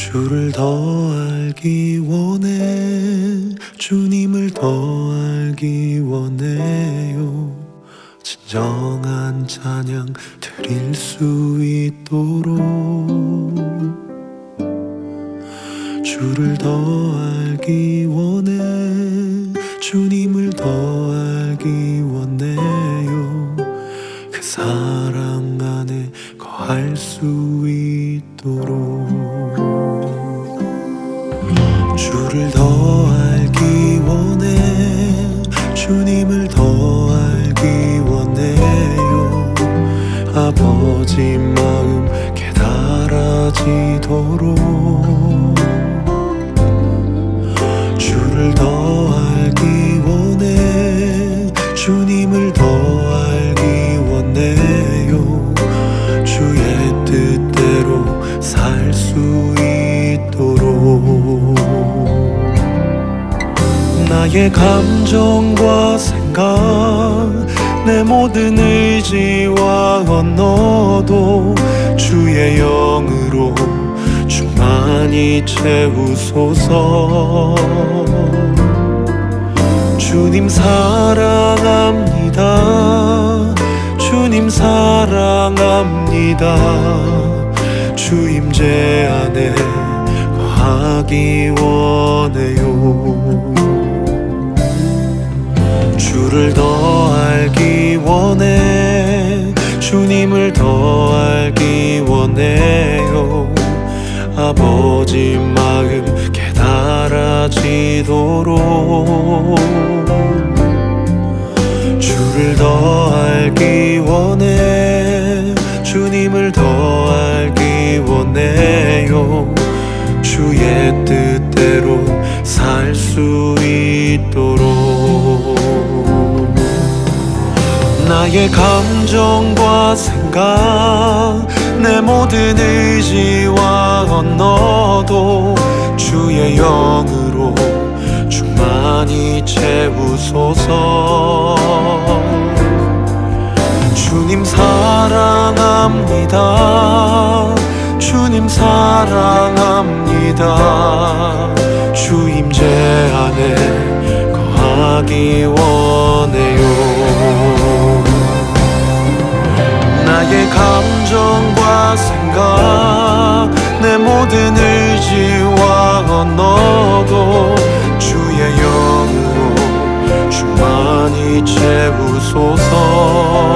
주를 더 알기 원해. 주님을 더 알기 원해요. 진정한 찬양 드릴 수 있도록. 주를 더 알기 원해. 주님을 더 알기 원해요. 그 사랑 안에 거할 수 있도록 주를 더 알기 원해. 주님을 더 알기 원해요. 아버지 마음 깨달아지도록 나의 감정과 생각 내 모든 의지와 언어도 주의 영으로 충만히 채우소서. 주님 사랑합니다. 주님 사랑합니다. 주 임재 안에 거하기 원 주를 더 알기 원해. 주님을 더 알기 원해요. 아버지 마음 깨달아지도록. 주를 더 알기 원해. 주님을 더 알기 원해요. 주의 뜻대로 살 수 있도록 나의 감정과 생각 내 모든 의지와 언어도 주의 영으로 충만히 채우소서. 주님 사랑합니다. 주님 사랑합니다. 주 임재 안에 거하기 원해 나의 감정과 생각 내 모든 의지와 언어도 주의 영으로 충만히 채우소서.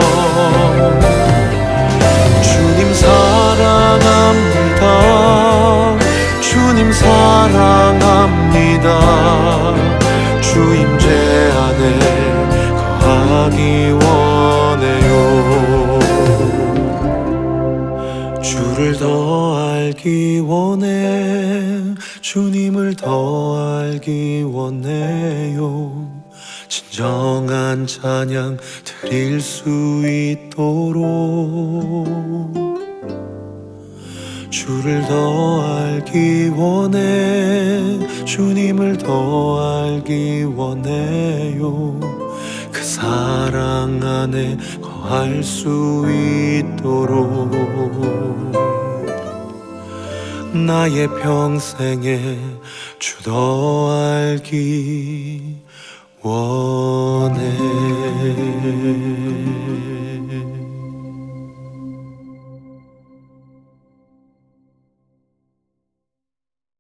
주님 사랑합니다. 주님 사랑합니다. 주 임재 안에 거하기 원 주를 더 알기 원해. 주님을 더 알기 원해요. 진정한 찬양 드릴 수 있도록. 주를 더 알기 원해. 주님을 더 알기 원해요. 그 사랑 안에 거 할 수 있도록 나의 평생에 주더 알기 원해